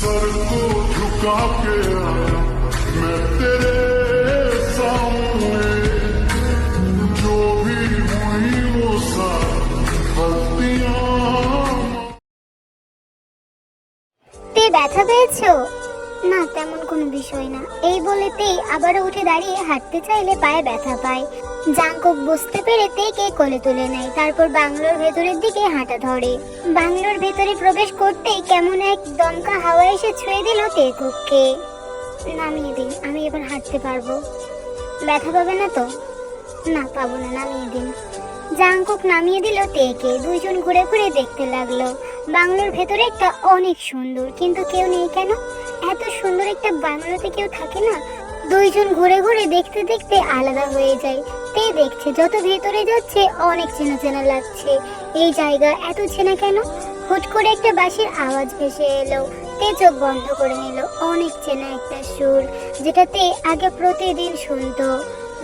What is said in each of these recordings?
Sir को झुका के आया मैं तेरे सामने जो भी हुई वो सारी गलतियां তে ব্যথা পেয়েছো না তেমন কোনো বিষয় না এই বলেতেই আবারও উঠে দাঁড়িয়ে হাঁটতে চাইলে পায়ে ব্যথা পায় জাঙ্কক বুঝতে পেরে তেকে কোলে তুলে নেয়, তারপর বাংলোর ভেতরের দিকে হাঁটা ধরে। বাংলোর ভেতরে প্রবেশ করতেই কেমন এক দমকা হাওয়া এসে ছুঁয়ে দিল তেকুককে। নামিয়ে দিন, আমি এবার হাঁটতে পারব। ব্যথা পাবে না তো? না, পাবো না, নামিয়ে দিন। জাংকুক নামিয়ে দিল তেকে, দুইজন ঘুরে ঘুরে দেখতে লাগল। বাংলোর ভেতরে একটা অনেক সুন্দর, কিন্তু কেউ নেই কেন? এত সুন্দর একটা বাংলোতে কেউ থাকে না? দুইজন ঘুরে ঘুরে দেখতে দেখতে আলাদা হয়ে যায়। তে দেখছে, যত ভেতরে যাচ্ছে অনেক চেনা চেনা লাগছে। এই জায়গা এত চেনা কেন? হুট করে একটা বাঁশির আওয়াজ ভেসে এলো, তে চোখ বন্ধ করে নিল। অনেক চেনা একটা সুর, যেটাতে আগে প্রতিদিন শুনতো।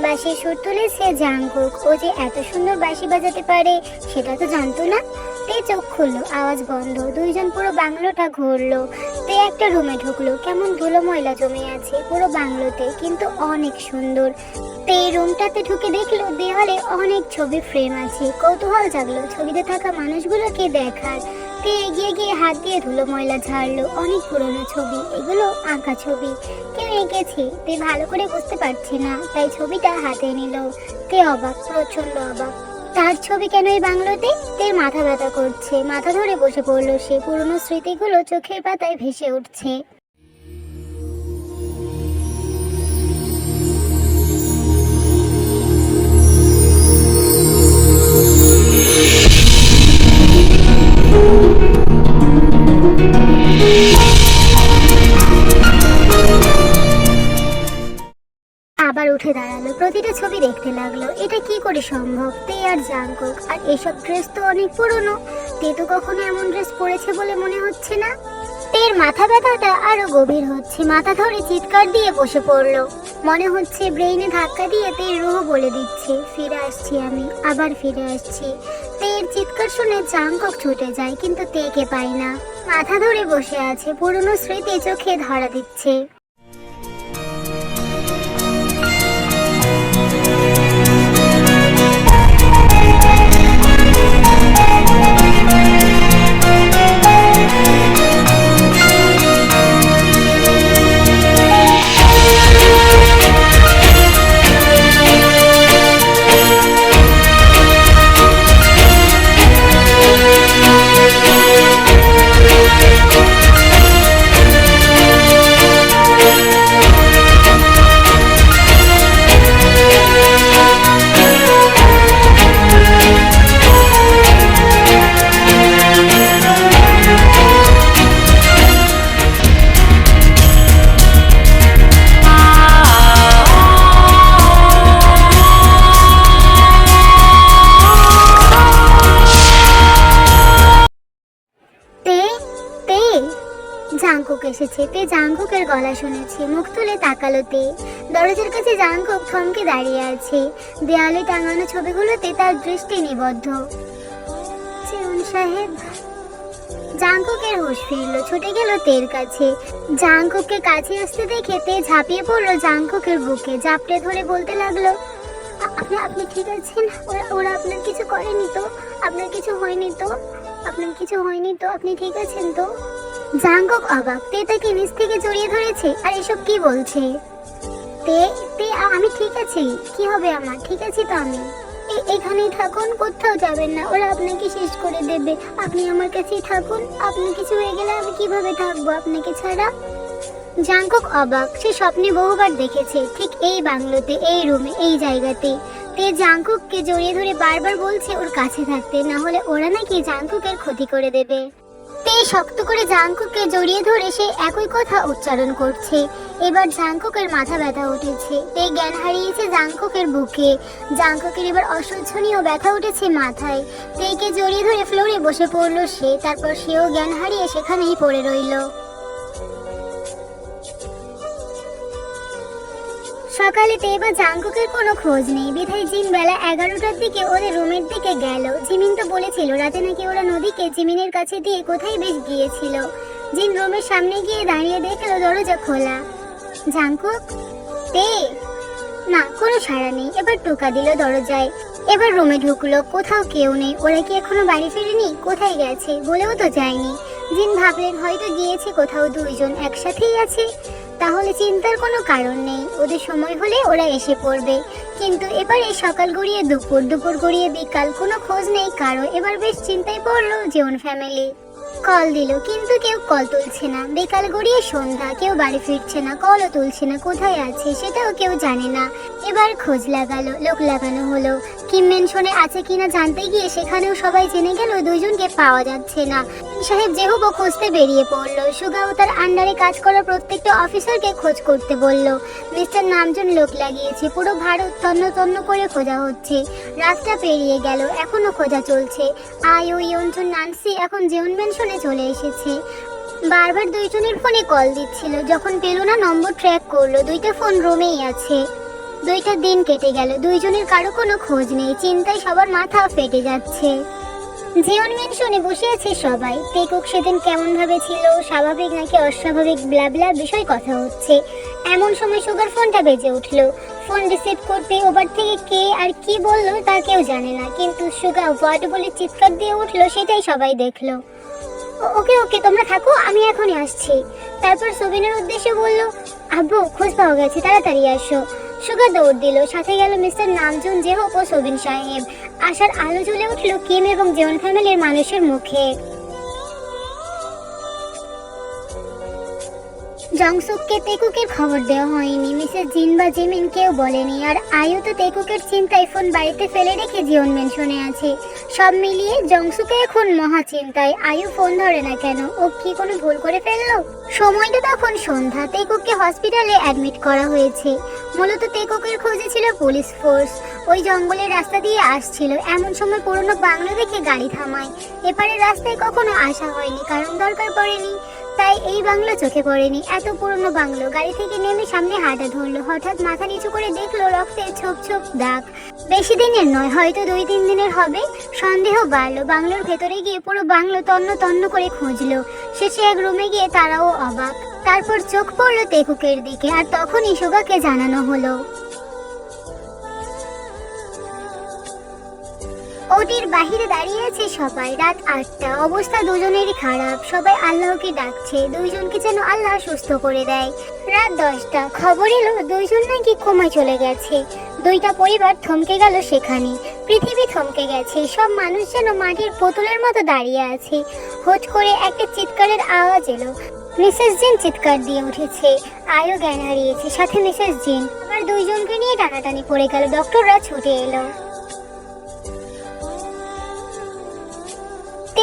বাঁশির সুর তুলেছে জাঙ্গুক ও যে এত সুন্দর বাঁশি বাজাতে পারে, সেটা তো জানতো না। তে চোখ খুললো? আওয়াজ বন্ধ। দুইজন পুরো বাংলোটা ঘুরলো। তে একটা রুমে ঢুকলো। কেমন ধুলো ময়লা জমে আছে পুরো বাংলোতে, কিন্তু অনেক সুন্দর। তে রুমটাতে ঢুকে দেখল, দেওয়ালে অনেক ছবি ফ্রেম আছে। কৌতূহল জাগলো, ছবিতে থাকা মানুষগুলোকে দেখার। তে এগিয়ে গিয়ে হাত দিয়ে ধুলো ময়লা ঝাড়লো। অনেক পুরনো ছবি, এগুলো আঁকা ছবি। কেউ এঁকেছে? তে ভালো করে বুঝতে পারছে না, তাই ছবিটা হাতে নিল। তে অবাক প্রচণ্ড অবাক। তার ছবি কেন এই বাংলোতে? তের মাথা ব্যথা করছে? মাথা ধরে বসে পড়ল সে। পুরনো স্মৃতিগুলো চোখের পাতায় ভেসে উঠছে। প্রতিটা লাগল, এটা কি করে সম্ভব? তে আর জাঙ্কুক আর এসব ড্রেস তো অনেক পুরনো। তে তো কখনো এমন ড্রেস পরেছে বলে মনে হচ্ছে না? তের মাথা ব্যথাটা আরও গভীর হচ্ছে। মাথা ধরে চিৎকার দিয়ে বসে পড়ল। মনে হচ্ছে ব্রেইনে ধাক্কা দিয়ে তের রুহ বলে দিচ্ছে। ফিরে আসছি আমি, আবার ফিরে আসছি। তের চিৎকার শুনে জাঙ্কক ছুটে যায়, কিন্তু তেকে পায় না। মাথা ধরে বসে আছে, পুরনো স্মৃতি চোখে ধরা দিচ্ছে। জাঙ্কুকের গলা শুনেছে, মুখ তুলে তাকালো তে দরজার কাছে জাঙ্কুক থমকে দাঁড়িয়ে আছে। দেয়ালে টাঙানো ছবিগুলোতে তার দৃষ্টি নিবদ্ধ। সাহেব, জাঙ্কুকের হুঁশ ফিরলো, ছুটে গেল তের কাছে। জাঙ্কুককে কাছে আসতে দেখে তে ঝাঁপিয়ে পড়ল জাঙ্কুকের বুকে জাপটে ধরে বলতে লাগল আপনি আপনি ঠিক আছেন? ওরা ওরা আপনার কিছু করেনি তো? আপনার কিছু হয়নি তো? আপনার কিছু হয়নি তো? আপনি ঠিক আছেন তো? জাঙ্গক অবাক। তে তাকে নিচ থেকে জড়িয়ে ধরেছে, আর এসব কি বলছে? তে তে আমি ঠিক আছি। কি হবে আমার? ঠিক আছি তো আমি। এখানেই থাকুন, কোথাও যাবেন না। ওরা আপনাকে শেষ করে দেবে। আপনি আমার কাছেই থাকুন। আপনার কিছু হয়ে গেলে আমি কীভাবে থাকব আপনাকে ছাড়া? জাঙ্কক অবাক। সে স্বপ্নে বহুবার দেখেছে, ঠিক এই বাংলোতে, এই রুমে, এই জায়গাতে। তে জাঙ্কুককে জড়িয়ে ধরে বারবার বলছে ওর কাছে থাকতে। না হলে ওরা নাকি জাঙ্কুকের ক্ষতি করে দেবে। তে শক্ত করে জাংকুককে জড়িয়ে ধরে সে একই কথা উচ্চারণ করছে। এবার জাংকুকের মাথা ব্যথা উঠেছে। তে জ্ঞান হারিয়েছে জাংকুকের বুকে। জাংকুকের এবার অসহ্যনীয় ব্যথা উঠেছে মাথায়। তেকে জড়িয়ে ধরে ফ্লোরে বসে পড়ল সে, তারপর সেও জ্ঞান হারিয়ে সেখানেই পড়ে রইল। সকালে এবার জাঙ্কুকের কোনো খোঁজ নেই। বিধায় জিন বেলা এগারোটার দিকে ওদের রুমের দিকে গেল। জিমিন তো বলেছিল, রাতে নাকি ওরা নদীকে জিমিনের কাছে দিয়ে কোথায় বেশ গিয়েছিল। জিন রুমের সামনে গিয়ে দাঁড়িয়ে দেখল দরজা খোলা। জাঙ্কুক? তে? না, কোনো সাড়া নেই। এবার টোকা দিল দরজায়। এবার রুমে ঢুকলো, কোথাও কেউ নেই। ওরা কি এখনও বাড়ি ফেরেনি? কোথায় গেছে? বলেও তো যায়নি। জিন ভাবলেন হয়তো গিয়েছে কোথাও দুইজন একসাথেই আছে। তাহলে চিন্তার কোনো কারণ নেই। ওদের সময় হলে ওরা এসে পড়বে। কিন্তু এবারে সকাল গড়িয়ে দুপুর দুপুর গড়িয়ে বিকাল কোনো খোঁজ নেই কারও এবার বেশ চিন্তায় পড়ল জীবন ফ্যামিলি কল দিল, কিন্তু কেউ কল তুলছে না। বিকাল গড়িয়ে সন্ধ্যা, কেউ বাড়ি ফিরছে না কলও তুলছে না, কোথায় আছে সেটাও কেউ জানে না। এবার খোঁজ লাগালো, লোক লাগানো হলো। কিম মেনশনে আছে কিনা জানতে গিয়ে সেখানেও সবাই জেনে গেল দুইজনকে পাওয়া যাচ্ছে না। সাহেব যেহুবো খুঁজতে বেরিয়ে পড়ল। সুগাও তার আন্ডারে কাজ করা প্রত্যেকটা অফিসারকে খোঁজ করতে বলল। মিস্টার নামজন লোক লাগিয়েছে। পুরো ভারত তন্ন তন্ন করে খোঁজা হচ্ছে। রাতটা পেরিয়ে গেল, এখনও খোঁজা চলছে। আই ও ইয়ঞ্জন নান্সি এখন জীবন মেনশনে চলে এসেছে। বারবার দুইজনের ফোনে কল দিচ্ছিল। যখন পেল না, নম্বর ট্র্যাক করল। দুইটা ফোন রোমেই আছে। দুইটা দিন কেটে গেল। দুইজনের কারও কোনো খোঁজ নেই। চিন্তায় সবার মাথা ফেটে যাচ্ছে। জীবন মেনশনে বসে আছে সবাই। টেকুক সেদিন কেমন ভাবে ছিল, স্বাভাবিক নাকি অস্বাভাবিক ব্লাবলা বিষয় কথা হচ্ছে। এমন সময় সুগার ফোনটা বেজে উঠল। ফোন রিসিভ করতে ওভার থেকে কে আর কি বলল তা কেউ জানে না, কিন্তু সুগা হোয়াট বলে চিৎকার দিয়ে উঠল সেটাই সবাই দেখল। ওকে ওকে, তোমরা থাকো, আমি এখনই আসছি। তারপর সুবিনের উদ্দেশ্যে বলল, আব্বু, খোঁজ পাওয়া গেছে, তাড়াতাড়ি আসো। সুগা দৌড় দিল, সাথে গেল মিস্টার নামজুন যে হোক ও সবিন সাহেব। আশার আলো জ্বলে উঠল কিম এবং জেওন ফ্যামিলির মানুষের মুখে। জংসুককে তেকুকের খবর দেওয়া হয়নি। মিসেস জিন বা জিমিন কেউ বলেনি। আর আয়ু তো তেকুকের চিন্তায় ফোন বাড়িতে ফেলে রেখে জীবন মেনশনে আছে। সব মিলিয়ে জংসুকে এখন মহা চিন্তায়। আয়ু ফোন ধরে না কেন? ও কি কোনো ভুল করে ফেলল? সময়টা তখন সন্ধ্যা। তেকুককে হসপিটালে অ্যাডমিট করা হয়েছে। মূলত তেকুকের খোঁজে ছিল পুলিশ ফোর্স। ওই জঙ্গলের রাস্তা দিয়ে আসছিল। এমন সময় পুরনো বাংলো দেখে গাড়ি থামায়। এপারে রাস্তায় কখনো আসা হয়নি, কারণ দরকার পড়েনি। তাই এই বাংলো চোখে পড়েনি। এত পুরনো বাংলো। গাড়ি থেকে নেমে সামনে হাঁটা ধরলো। হঠাৎ মাথা নিচু করে দেখল রক্তের ছোপ ছোপ দাগ। বেশি দিনের নয়, হয়তো দুই তিন দিনের হবে। সন্দেহ বাড়লো। বাংলোর ভেতরে গিয়ে পুরো বাংলো তন্ন তন্ন করে খুঁজলো। শেষে এক রুমে গিয়ে তারাও অবাক। তারপর চোখ পড়ল তেকুকের দিকে। আর তখনই সুগাকে জানানো হলো। ওটির বাহিরে দাঁড়িয়ে আছে সবাই। রাত আটটা। অবস্থা দুজনেরই খারাপ। সবাই আল্লাহকে ডাকছে। দুইজনকে যেন আল্লাহ সুস্থ করে দেয়। রাত দশটা। খবর এলো, দুইজন নাকি কোমায় চলে গেছে। দুইটা পরিবার থমকে গেল সেখানে। পৃথিবী থমকে গেছে। সব মানুষ যেন মাটির পুতুলের মতো দাঁড়িয়ে আছে। হুট করে একটা চিৎকারের আওয়াজ এলো। মিসেস জিন চিৎকার দিয়ে উঠেছে। আয়ও জ্ঞান হারিয়েছে। সাথে মিসেস জিন। আবার দুইজনকে নিয়ে টানাটানি পড়ে গেল। ডক্টররা ছুটে এলো।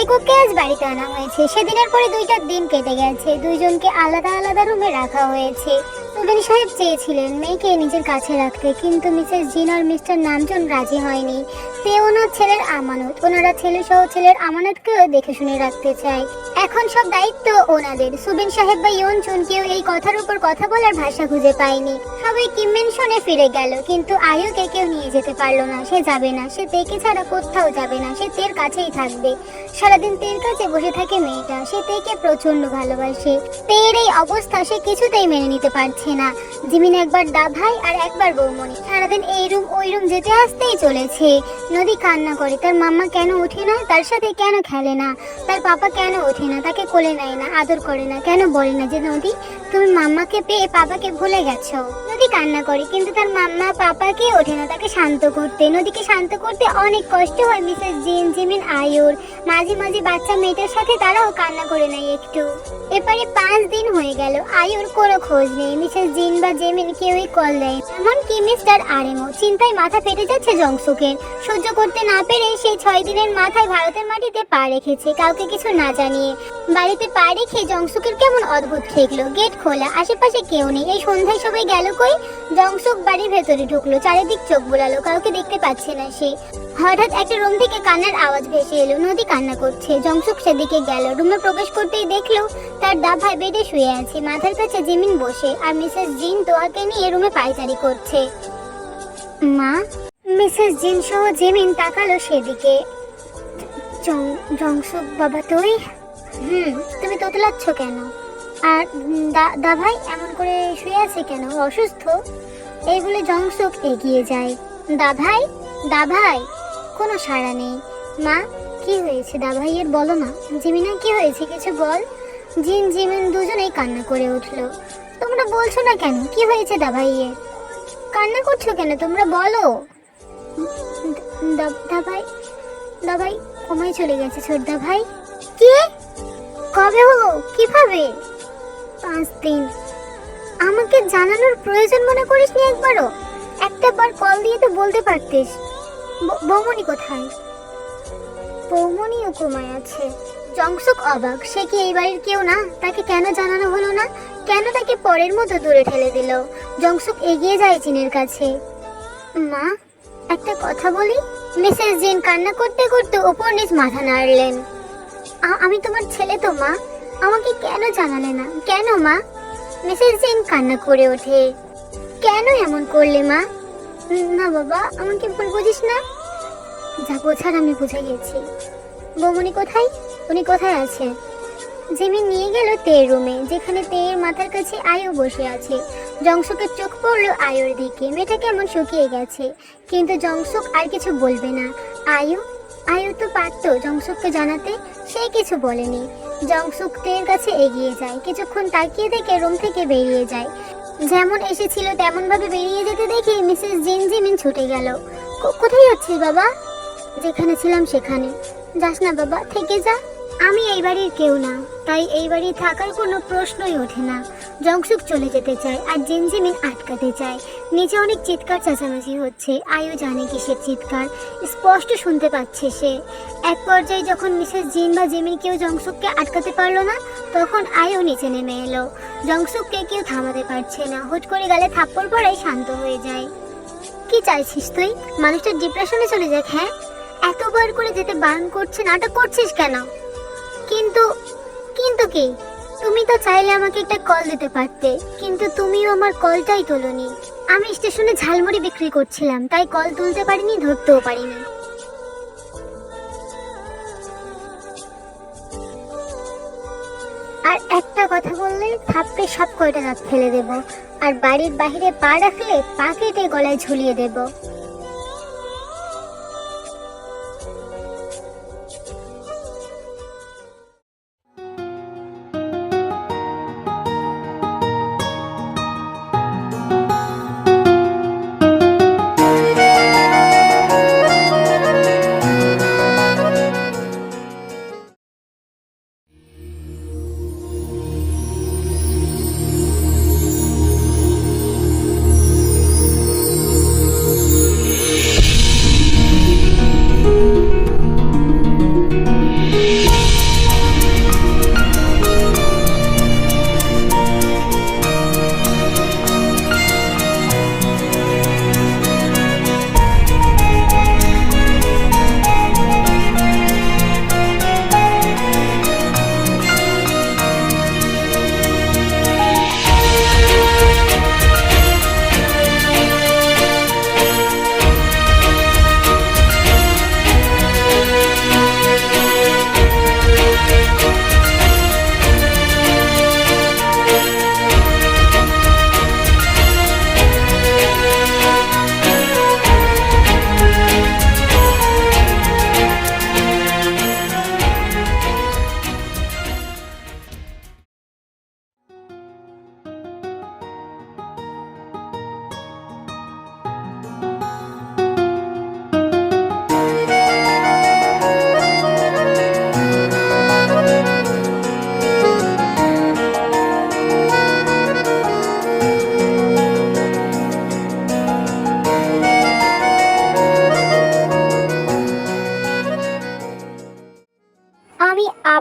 টেকুকে আজ বাড়িতে আনা হয়েছে। সেদিনের পরে দুইটা দিন কেটে গেছে। দুইজনকে আলাদা আলাদা রুমে রাখা হয়েছে। সুবেন সাহেব চেয়েছিলেন মেয়েকে নিজের কাছে রাখতে, কিন্তু মিসেস জিন আর মিস্টার নামজন রাজি হয়নি। তে ওনার ছেলের আমানত। ওনারা ছেলে সহ ছেলের আমানতকেও দেখে শুনে রাখতে চায়। এখন সব দায়িত্ব ওনাদের। সুবিন সাহেব বা ইয়ন চুন কেউ এই কথার উপর কথা বলার ভাষা খুঁজে পায়নি। সবাই কিমেনশনে ফিরে গেল, কিন্তু আয়ুকে কেউ নিয়ে যেতে পারল না। সে যাবে না। সে তেকে ছাড়া কোথাও যাবে না। সে তের কাছেই থাকবে। সারাদিন তের কাছে বসে থাকে মেয়েটা। সে তেকে প্রচণ্ড ভালোবাসে। তের এই অবস্থা সে কিছুতেই মেনে নিতে পারছে না। জিমিন একবার দা ভাই আর একবার বৌমনি সারাদিন এই রুম, ওই রুম যেতে আসতেই চলেছে। নদী কান্না করে, তার মাম্মা কেন ওঠে না, তার সাথে কেন খেলে না, তার পাপা কেন ওঠে না, তাকে কোলে নেয় না, আদর করে না, কেন বলে না যে, নদী, তুমি মাম্মাকে পেয়ে পাপাকে ভুলে গেছো। নদী কান্না করে, কিন্তু তার মাম্মা পাপাকে ওঠে না, তাকে শান্ত করতে। নদীকে শান্ত করতে অনেক কষ্ট হয় মিসেস জিন, জিমিন, আয়ুর, মাঝে মাঝে মাঝে বাচ্চা মেয়েটার সাথে তারাও কান্না করে নেয় একটু। এপারে পাঁচ দিন হয়ে গেল, আয়ুর কোনো খোঁজ নেই। মিসেস জিন বা জেমিন কেউই কল দেয় এমনকি মিস্টার আরেমো, চিন্তায় মাথা ফেটে যাচ্ছে জংসুকের। সহ্য করতে না পেরে সেই ছয় দিনের মাথায় ভারতের মাটিতে পা রেখেছে, কাউকে কিছু না জানিয়ে। বাড়িতে পা রেখে জংসুকের কেমন অদ্ভুত ঠেকলো। গেট খোলা, আশেপাশে কেউ নেই। এই সন্ধ্যায় সবাই গেল কই? জংসুক বাড়ির ভেতরে ঢুকলো, চারিদিক চোখ বোলালো, কাউকে দেখতে পাচ্ছে না সে। হঠাৎ একটা রুম থেকে কান্নার আওয়াজ ভেসে এলো, নদী কান্না করছে। জংসুক সেদিকে গেল। রুমে প্রবেশ করতেই দেখল, তার দাভাই বেডে শুয়ে আছে। মাথার কাছে জিমিন বসে, আর মিসেস জিন তোয়াকে নিয়ে রুমে পায়চারি করছে। মা, মিসেস জিন সহ জিমিন তাকালো সেদিকে। জংসুক বাবা তুই? হুম, তুমি তোতলাচ্ছ কেন? আর দা- দাভাই এমন করে শুয়ে আছে কেন? অসুস্থ? এই বলে জংসুক এগিয়ে যায়। দাভাই দাভাই, কোনো সাড়া নেই। মা কি হয়েছে দা দাভাইয়ের বলো না। জিমিনা, কি হয়েছে কিছু বল? জিন, জিমিন দুজনেই কান্না করে উঠল। তোমরা বলছো না কেন? কি হয়েছে দা দাভাইয়ের কান্না করছ কেন? তোমরা বলো। দা- দাভাই দাভাই কমায় চলে গেছে ছোটদা ভাই কি? কবে হলো? কীভাবে? পাঁচ দিন। আমাকে জানানোর প্রয়োজন মনে করিস নি একবারও? একটা বার কল দিয়ে তো বলতে পারতিস। বৌমনি কোথায়? বৌমনিও কমায় আছে। জংসুক অবাক, সে কি এই বাড়ির কেউ না? তাকে কেন জানানো হলো না? কেন তাকে পরের মতো দূরে ঠেলে দিল? জংসুক এগিয়ে যায় চিনের কাছে। মা, একটা কথা বলি? মিসেস জিন কান্না করতে করতে ওপর নিচ মাথা নাড়লেন। আমি তোমার ছেলে তো, মা। আমাকে কেন জানালে না? কেন, মা? মিসেস জিন কান্না করে ওঠে। কেন এমন করলে, মা? না, বাবা, আমাকে ভুল বুঝিস না? যা বোঝার আমি বুঝে গেছি। বৌমনি কোথায়? উনি কোথায় আছে জিমি নিয়ে গেল তের রুমে, যেখানে তেয়ের মাথার কাছে আয়ু বসে আছে। জংসুকের চোখ পড়ল আয়ুর দিকে, মেয়েটা কেমন শুকিয়ে গেছে। কিন্তু জংসুক আর কিছু বলবে না। আয়ু? আয়ু তো পারতো জংসুককে জানাতে, সে কিছু বলেনি। জংসুক তের কাছে এগিয়ে যায়, কিছুক্ষণ তাকিয়ে থেকে রুম থেকে বেরিয়ে যায়। যেমন এসেছিল তেমনভাবে বেরিয়ে যেতে দেখে মিসেস জিন জিমিন ছুটে গেল। "কো- কোথায় যাচ্ছিস বাবা? যেখানে ছিলাম সেখানে। যাস না বাবা, থেকে যা। আমি এই বাড়ির কেউ না, তাই এই বাড়ি থাকার কোনো প্রশ্নই ওঠে না। জংসুক চলে যেতে চায় আর জিনজিমিন আটকাতে চায়। নিচে অনেক চিৎকার চেঁচামেচি হচ্ছে, আয়ু জানে কিসের চিৎকার। স্পষ্ট শুনতে পাচ্ছে সে। এক পর্যায়ে যখন মিসেস জিন বা জিমিন কেউ জংসুককে আটকাতে পারল না, তখন আয়ু নিচে নেমে এলো। জংসুককে কেউ থামাতে পারছে না। হুট করে গালে থাপ্পড় পড়াই শান্ত হয়ে যায়। কি চাইছিস তুই? মানুষটা ডিপ্রেশনে চলে যাক হ্যাঁ? এতবার করে যেতে বারণ করছে, নাটক করছিস কেন? কিন্তু কিন্তু কি? তুমি তো চাইলে আমাকে একটা কল দিতে পারতে, কিন্তু তুমিও আমার কলটাই তোলনি। আমি স্টেশনে ঝালমুড়ি বিক্রি করছিলাম, তাই কল তুলতে পারিনি, ধরতেও পারিনি। আর একটা কথা বললে থাপড়ে সব কয়টা দাঁত ফেলে দেব, আর বাড়ির বাইরে পা রাখলে পা কেটে গলায় ঝুলিয়ে দেব।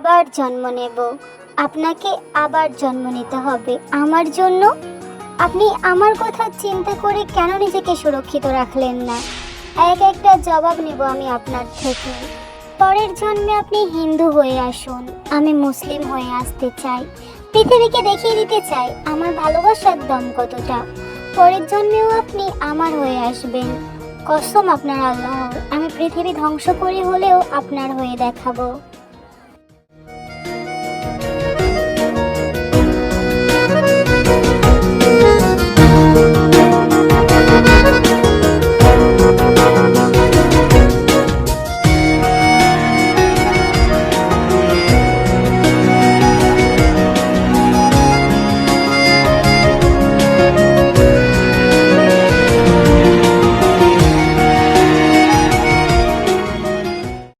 আবার জন্ম নেব। আপনাকে আবার জন্ম নিতে হবে। আমার জন্য? আপনি আমার কথা চিন্তা করে কেন নিজেকে সুরক্ষিত রাখলেন না? এক একটা জবাব নেব আমি আপনার থেকে। পরের জন্মে আপনি হিন্দু হয়ে আসুন। আমি মুসলিম হয়ে আসতে চাই। পৃথিবীকে দেখিয়ে দিতে চাই, আমার ভালোবাসার দম কতটা? পরের জন্মেও আপনি আমার হয়ে আসবেন। কসম আপনার আল্লাহর আমি পৃথিবী ধ্বংস করে হলেও আপনার হয়ে দেখাবো।